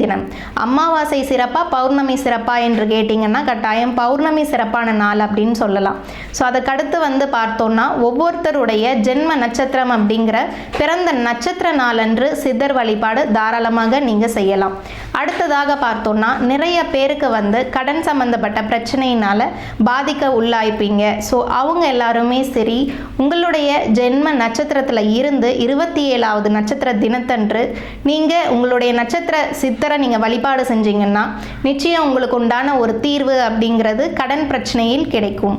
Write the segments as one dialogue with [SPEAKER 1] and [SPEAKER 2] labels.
[SPEAKER 1] தினம். அமாவாசை சிறப்பா பௌர்ணமி சிறப்பா என்று கேட்டிங்கன்னா கட்டாயம் பௌர்ணமி சிறப்பான நாள் அப்படின்னு சொல்லலாம். ஸோ அதுக்கடுத்து வந்து பார்த்தோம்னா ஒவ்வொருத்தருடைய ஜென்ம நட்சத்திரம் அப்படிங்கிற பிறந்த நட்சத்திர நாளன்று சித்தர் வழிபாடு தாராளமாக நீங்கள் செய்யலாம். அடுத்ததாக பார்த்தோம்னா நிறைய பேருக்கு வந்து கடன் சம்மந்தப்பட்ட பிரச்சனையினால் பாதிக்க உள்ளாய்ப்பீங்க. ஸோ அவங்க எல்லாருமே சரி உங்களுடைய ஜென்ம நட்சத்திரத்தில் இருந்து இருபத்தி ஏழாவது நட்சத்திர தினத்தன்று நீங்கள் உங்களுடைய நட்சத்திர சித்தரை நீங்கள் வழிபாடு செஞ்சீங்கன்னா நிச்சயம் உங்களுக்கு உண்டான ஒரு தீர்வு அப்படிங்கிறது கடன் பிரச்சனையில் கிடைக்கும்.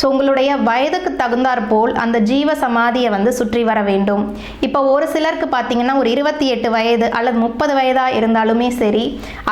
[SPEAKER 1] ஸோ உங்களுடைய வயதுக்கு தகுந்தாற் போல் அந்த ஜீவ சமாதியை வந்து சுற்றி வர வேண்டும். இப்போ ஒரு சிலருக்கு பார்த்தீங்கன்னா ஒரு இருபத்தி எட்டு வயது அல்லது முப்பது வயதாக இருந்தாலுமே சரி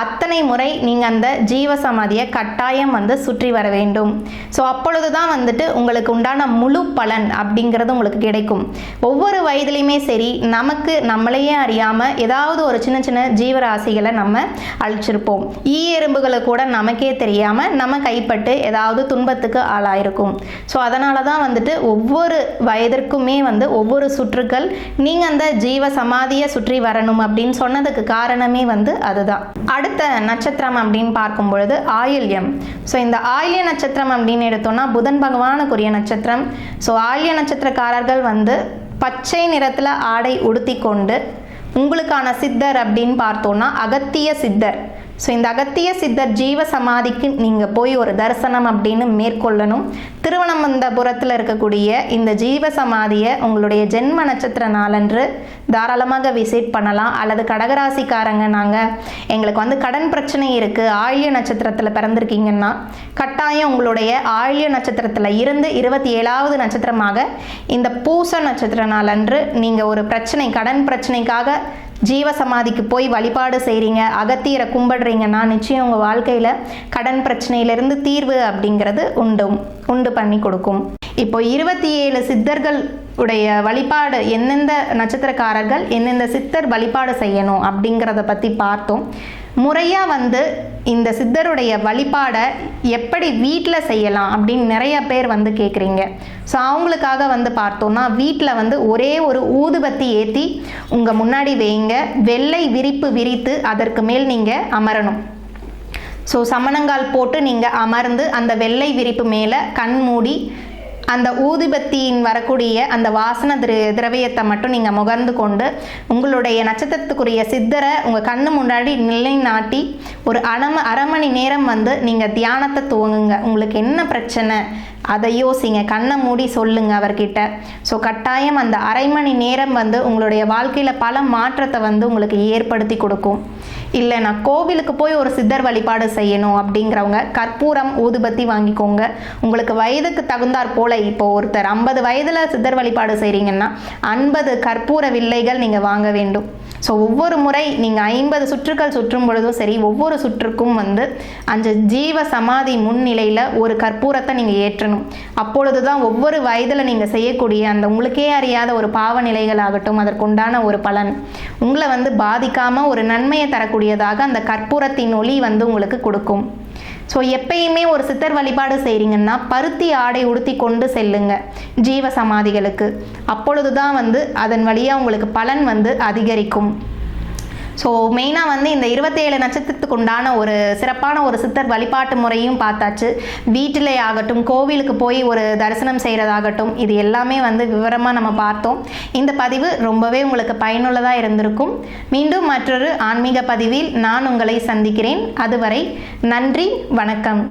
[SPEAKER 1] அத்தனை முறை நீங்கள் அந்த ஜீவ சமாதியை கட்டாயம் வந்து சுற்றி வர வேண்டும். ஸோ அப்பொழுது தான் வந்துட்டு உங்களுக்கு உண்டான முழு பலன் அப்படிங்கிறது உங்களுக்கு கிடைக்கும். ஒவ்வொரு வயதுலையுமே சரி நமக்கு நம்மளையே அறியாமல் ஏதாவது ஒரு சின்ன சின்ன ஜீவராசிகளை நம்ம அழிச்சிருப்போம். ஈ எறும்புகளை கூட நமக்கே தெரியாமல் நம்ம கைப்பட்டு ஏதாவது துன்பத்துக்கு ஆளாயிருக்கும். ஸோ அதனால தான் வந்துட்டு ஒவ்வொரு வயதிற்குமே வந்து ஒவ்வொரு சுற்றுக்கள் நீங்கள் அந்த ஜீவ சமாதியை சுற்றி வரணும் அப்படின்னு சொன்னதுக்கு காரணமே வந்து அதுதான். அடுத்த நட்சத்திரம் அப்படின்னு பார்க்கும் பொழுது ஆயில்யம். ஸோ இந்த ஆயில்ய நட்சத்திரம் அப்படின்னு எடுத்தோம்னா புதன் பகவானுக்குரிய நட்சத்திரம். ஸோ ஆயில்ய நட்சத்திரக்காரர்கள் வந்து பச்சை நிறத்தில் ஆடை உடுத்தி கொண்டு உங்களுக்கான சித்தர் அப்படின்னு பார்த்தோன்னா அகத்திய சித்தர். ஸோ இந்த அகத்திய சித்தர் ஜீவ சமாதிக்கு நீங்கள் போய் ஒரு தரிசனம் அப்படின்னு மேற்கொள்ளணும். திருவனந்தபுரத்தில் இருக்கக்கூடிய இந்த ஜீவ சமாதியை உங்களுடைய ஜென்ம நட்சத்திர நாளன்று தாராளமாக விசிட் பண்ணலாம். அல்லது கடகராசிக்காரங்க நாங்கள் எங்களுக்கு வந்து கடன் பிரச்சனை இருக்குது ஆழிய நட்சத்திரத்தில் பிறந்திருக்கீங்கன்னா கட்டாயம் உங்களுடைய ஆழிய நட்சத்திரத்தில் இருந்து இருபத்தி ஏழாவது நட்சத்திரமாக இந்த பூச நட்சத்திர நாளன்று நீங்கள் ஒரு பிரச்சனை கடன் பிரச்சனைக்காக ஜீவ சமாதிக்கு போய் வழிபாடு செய்கிறீங்க அகத்தியரை கும்பிடுறீங்கன்னா நிச்சயம் உங்கள் வாழ்க்கையில் கடன் பிரச்சனையிலிருந்து தீர்வு அப்படிங்கிறது உண்டு உண்டு பண்ணி கொடுக்கும். இப்போ இருபத்தி ஏழு சித்தர்கள் உடைய வழிபாடு எந்தெந்த நட்சத்திரக்காரர்கள் எந்தெந்த சித்தர் வழிபாடு செய்யணும் அப்படிங்கிறத பற்றி பார்த்தோம். முறையாக வந்து இந்த சித்தருடைய வழிபாடை எப்படி வீட்டில் செய்யலாம் அப்படின்னு நிறைய பேர் வந்து கேட்குறீங்க ஸோ அவங்களுக்காக வந்து பார்த்தோம்னா வீட்டில் வந்து ஒரே ஒரு ஊதுபத்தி ஏற்றி உங்கள் முன்னாடி வைங்க. வெள்ளை விரிப்பு விரித்து அதற்கு மேல் நீங்கள் அமரணும். ஸோ சமணங்கால் போட்டு நீங்கள் அமர்ந்து அந்த வெள்ளை விரிப்பு மேலே கண் மூடி அந்த ஊதுபத்தியின் வரக்கூடிய அந்த வாசன திர திரவியத்தை மட்டும் நீங்கள் முகர்ந்து கொண்டு உங்களுடைய நட்சத்திரத்துக்குரிய சித்தரை உங்கள் கண்ணு முன்னாடி நிலைநாட்டி ஒரு அரை அரை மணி நேரம் வந்து நீங்கள் தியானத்தை துவங்குங்க. உங்களுக்கு என்ன பிரச்சனை? அதை யோசிங்க கண்ணை மூடி சொல்லுங்க அவர்கிட்ட. ஸோ கட்டாயம் அந்த அரை மணி நேரம் வந்து உங்களுடைய வாழ்க்கையில் பல மாற்றத்தை வந்து உங்களுக்கு ஏற்படுத்தி கொடுக்கும். இல்லை நான் கோவிலுக்கு போய் ஒரு சித்தர் வழிபாடு செய்யணும் அப்படிங்கிறவங்க கற்பூரம் ஊதுபத்தி வாங்கிக்கோங்க. உங்களுக்கு வயதுக்கு தகுந்தாற் போல இப்போ ஒருத்தர் ஐம்பது வயதில் சித்தர் வழிபாடு செய்கிறீங்கன்னா ஐம்பது கற்பூர வில்லைகள் நீங்கள் வாங்க வேண்டும். ஸோ ஒவ்வொரு முறை நீங்கள் ஐம்பது சுற்றுக்கள் சுற்றும் பொழுதும் சரி ஒவ்வொரு சுற்றுக்கும் வந்து அந்த ஜீவ சமாதி முன்னிலையில் ஒரு கற்பூரத்தை நீங்கள் ஏற்றணும். அப்பொழுது தான் ஒவ்வொரு வயதில் நீங்கள் செய்யக்கூடிய அந்த உங்களுக்கே அறியாத ஒரு பாவ நிலைகளாகட்டும் அதற்குண்டான ஒரு பலன். உங்களை வந்து பாதிக்காமல் ஒரு நன்மையை தரக்கூடியதாக அந்த கற்பூரத்தின் ஒளி வந்து உங்களுக்கு கொடுக்கும். ஸோ எப்பயுமே ஒரு சித்தர் வழிபாடு செய்கிறீங்கன்னா பருத்தி ஆடை உடுத்தி கொண்டு செல்லுங்க ஜீவ சமாதிகளுக்கு அப்பொழுது தான் வந்து அதன் வழியாக உங்களுக்கு பலன் வந்து அதிகரிக்கும். ஸோ மெயினாக வந்து இந்த இருபத்தேழு நட்சத்திரத்துக்கு உண்டான ஒரு சிறப்பான ஒரு சித்தர் வழிபாட்டு முறையும் பார்த்தாச்சு. வீட்டிலே ஆகட்டும் கோவிலுக்கு போய் ஒரு தரிசனம் செய்கிறதாகட்டும் இது எல்லாமே வந்து விவரமாக நம்ம பார்த்தோம். இந்த பதிவு ரொம்பவே உங்களுக்கு பயனுள்ளதாக இருந்திருக்கும். மீண்டும் மற்றொரு ஆன்மீக பதிவில் நான் உங்களை சந்திக்கிறேன். அதுவரை நன்றி வணக்கம்.